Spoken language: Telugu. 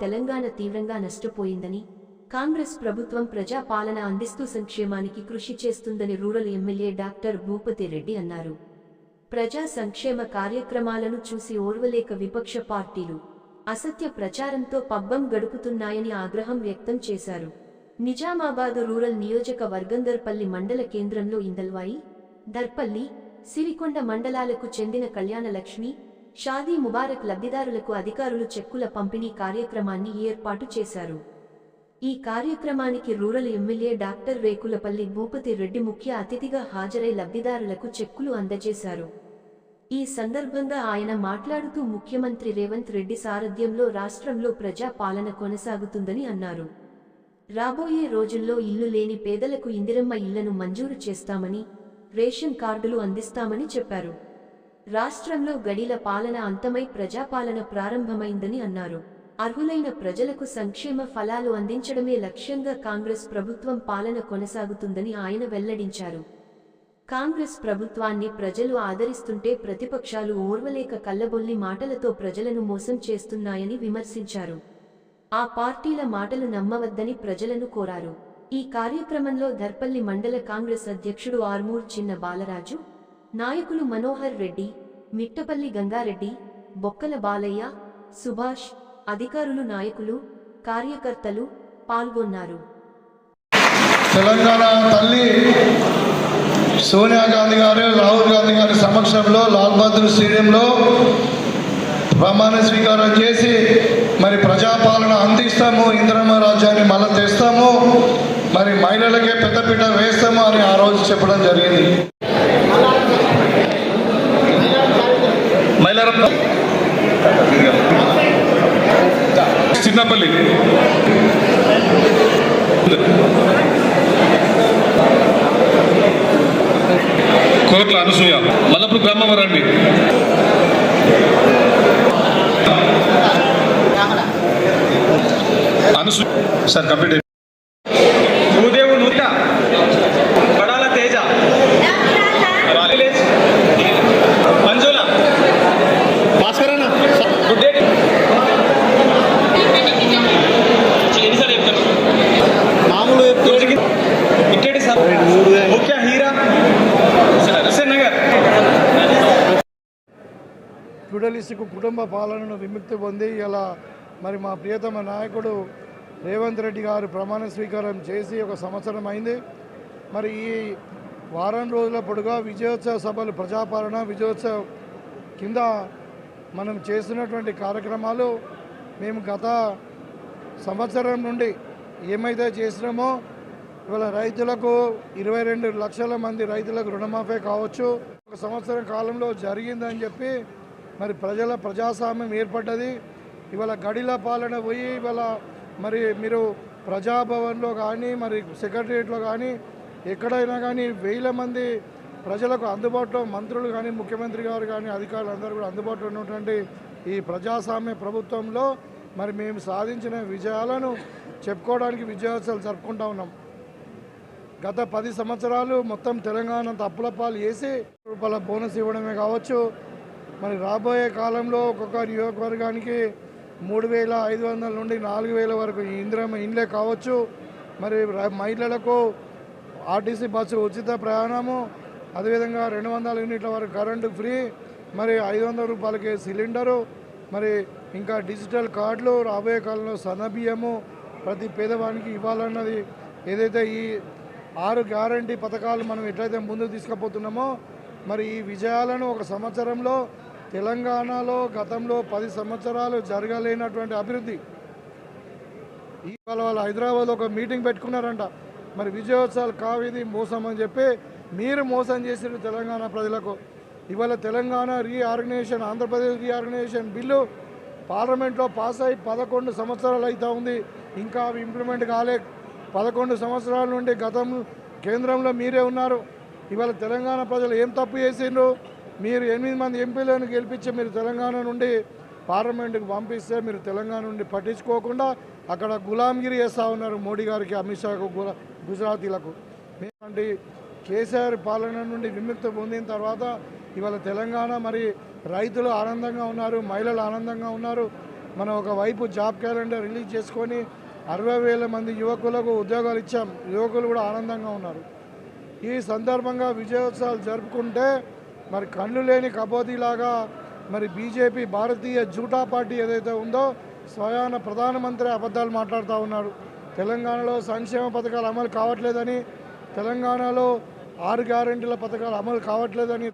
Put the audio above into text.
తెలంగాణ తీవ్రంగా నష్టపోయిందని కాంగ్రెస్ ప్రభుత్వం ప్రజా పాలన అందిస్తూ సంక్షేమానికి కృషి చేస్తుందని rural MLA doctor Bhupathi Reddy అన్నారు. ప్రజా సంక్షేమ కార్యక్రమాలను చూసి ఓర్వలేక విపక్ష పార్టీలు అసత్య ప్రచారంతో పబ్బం గడుపుతున్నాయని ఆగ్రహం వ్యక్తం చేశారు. నిజామాబాదు రూరల్ నియోజక వర్గందర్పల్లి మండల కేంద్రంలో ఇందల్వాయి దర్పల్లి సిరికొండ మండలాలకు చెందిన కళ్యాణలక్ష్మి షాదీ ముబారక్ లబ్ధిదారులకు అధికారులు చెక్కుల పంపిణీ కార్యక్రమాన్ని ఏర్పాటు చేశారు. ఈ కార్యక్రమానికి rural MLA doctor Rekulapalli Bhupathi Reddy ముఖ్య అతిథిగా హాజరై లబ్ధిదారులకు చెక్కులు అందజేశారు. ఈ సందర్భంగా ఆయన మాట్లాడుతూ ముఖ్యమంత్రి రేవంత్ రెడ్డి సారథ్యంలో రాష్ట్రంలో ప్రజా పాలన కొనసాగుతుందని అన్నారు. రాబోయే రోజుల్లో ఇల్లు లేని పేదలకు ఇందిరమ్మ ఇళ్ళను మంజూరు చేస్తామని రేషన్ కార్డులు అందిస్తామని చెప్పారు. రాష్ట్రంలో గడిల పాలన అంతమై ప్రజాపాలన ప్రారంభమైందని అన్నారు. అర్హులైన ప్రజలకు సంక్షేమ ఫలాలు అందించడమే లక్ష్యంగా కాంగ్రెస్ ప్రభుత్వం పాలన కొనసాగుతుందని ఆయన వెల్లడించారు. కాంగ్రెస్ ప్రభుత్వాన్ని ప్రజలు ఆదరిస్తుంటే ప్రతిపక్షాలు ఓర్వలేక కళ్ళబొల్లి మాటలతో ప్రజలను మోసం చేస్తున్నాయని విమర్శించారు. ఆ పార్టీల మాటలు నమ్మవద్దని ప్రజలను కోరారు. ఈ కార్యక్రమంలో దర్పల్లి మండల కాంగ్రెస్ అధ్యక్షుడు ఆర్మూర్ చిన్న బాలరాజు నాయకులు మనోహర్ రెడ్డి మిట్టపల్లి గంగారెడ్డి బొక్కల బాలయ్య సుభాష్ అధికారులు నాయకులు కార్యకర్తలు పాల్గొన్నారు. తెలంగాణ తల్లి సోనియా గాంధీ గారు రాహుల్ గాంధీ గారి సమక్షంలో లాల్ బహదూర్ స్టేడియంలో ప్రమాణ స్వీకారం చేసి మరి ప్రజాపాలన అందిస్తాము ఇంద్రమ రాజ్యాన్ని మళ్ళీ తెస్తాము మరి మహిళలకే పెద్దపీట వేస్తాము అని ఆ రోజు చెప్పడం జరిగింది. చిన్నపల్లి. కోట్ల అనసూయ. మల్లప్పుడు గ్రామం రండి అనసూయ. సార్ కంప్లీట్ ఫ్యూడలిస్టిక్ కుటుంబ పాలనను విముక్తి పొంది ఇలా మరి మా ప్రియతమ నాయకుడు రేవంత్ రెడ్డి గారు ప్రమాణ స్వీకారం చేసి ఒక సంవత్సరం అయింది. మరి ఈ వారం రోజుల పొడుగా విజయోత్సవ సభలు ప్రజాపాలన విజయోత్సవ కింద మనం చేస్తున్నటువంటి కార్యక్రమాలు మేము గత సంవత్సరం నుండి ఏమైతే చేసినామో ఇవాళ రైతులకు ఇరవై రెండు లక్షల మంది రైతులకు రుణమాఫీ కావచ్చు. ఒక సంవత్సరం కాలంలో జరిగిందని చెప్పి మరి ప్రజల ప్రజాస్వామ్యం ఏర్పడ్డది. ఇవాళ గడిల పాలన పోయి ఇవాళ మరి మీరు ప్రజాభవన్లో కానీ మరి సెక్రటరియట్లో కానీ ఎక్కడైనా కానీ వేల మంది ప్రజలకు అందుబాటులో మంత్రులు కానీ ముఖ్యమంత్రి గారు కానీ అధికారులు అందరూ కూడా అందుబాటులో ఉన్నటువంటి ఈ ప్రజాస్వామ్య ప్రభుత్వంలో మరి మేము సాధించిన విజయాలను చెప్పుకోవడానికి విజయోత్సవాలు జరుపుకుంటా ఉన్నాం. గత పది సంవత్సరాలు మొత్తం తెలంగాణ అప్పుల పాలు వేసి రూపాయల బోనస్ ఇవ్వడమే కావచ్చు మరి రాబోయే కాలంలో ఒక్కొక్క నియోజకవర్గానికి మూడు వేల ఐదు వందల నుండి నాలుగు వేల వరకు ఈ ఇండ్లే కావచ్చు. మరి మహిళలకు ఆర్టీసీ బస్సు ఉచిత ప్రయాణము అదేవిధంగా రెండు వందల యూనిట్ల వరకు కరెంటు ఫ్రీ మరి ఐదు వందల రూపాయలకి సిలిండరు మరి ఇంకా డిజిటల్ కార్డులు రాబోయే కాలంలో సన్నబియ్యము ప్రతి పేదవానికి ఇవ్వాలన్నది ఏదైతే ఈ ఆరు గ్యారంటీ పథకాలు మనం ఎట్లయితే ముందుకు తీసుకుపోతున్నామో మరి ఈ విజయాలను ఒక సంవత్సరంలో తెలంగాణలో గతంలో పది సంవత్సరాలు జరగలేనటువంటి అభివృద్ధి. ఇవాళ వాళ్ళు హైదరాబాద్ ఒక మీటింగ్ పెట్టుకున్నారంట. మరి విజయోత్సవాలు కావిది మోసం అని చెప్పి మీరు మోసం చేసిన తెలంగాణ ప్రజలకు. ఇవాళ Telangana reorganisation Andhra Pradesh reorganisation bill పార్లమెంట్లో పాస్ అయి పదకొండు సంవత్సరాలు అవుతా ఉంది. ఇంకా అవి ఇంప్లిమెంట్ కాలే. పదకొండు సంవత్సరాల నుండి గతం కేంద్రంలో మీరే ఉన్నారు. ఇవాళ తెలంగాణ ప్రజలు ఏం తప్పు చేసిండ్రు మీరు ఎనిమిది మంది ఎంపీలను గెలిపించి మీరు తెలంగాణ నుండి పార్లమెంటుకు పంపిస్తే మీరు తెలంగాణ నుండి పట్టించుకోకుండా అక్కడ గులాంగిరి చేస్తూ ఉన్నారు మోడీ గారికి అమిత్ షాకు గులా గుజరాతీలకు. మేమంటే కేసీఆర్ పాలన నుండి విముక్తి పొందిన తర్వాత ఇవాళ తెలంగాణ మరి రైతులు ఆనందంగా ఉన్నారు మహిళలు ఆనందంగా ఉన్నారు. మనం ఒకవైపు జాబ్ క్యాలెండర్ రిలీజ్ చేసుకొని అరవై వేల మంది యువకులకు ఉద్యోగాలు ఇచ్చాం యువకులు కూడా ఆనందంగా ఉన్నారు. ఈ సందర్భంగా విజయోత్సవాలు జరుపుకుంటే మరి కళ్ళు లేని కబోదీలాగా మరి బీజేపీ భారతీయ జూటా పార్టీ ఏదైతే ఉందో స్వయాన ప్రధానమంత్రి అబద్ధాలు మాట్లాడుతూ ఉన్నారు. తెలంగాణలో సంక్షేమ పథకాలు అమలు కావట్లేదని తెలంగాణలో ఆరు గ్యారెంటీల పథకాలు అమలు కావట్లేదని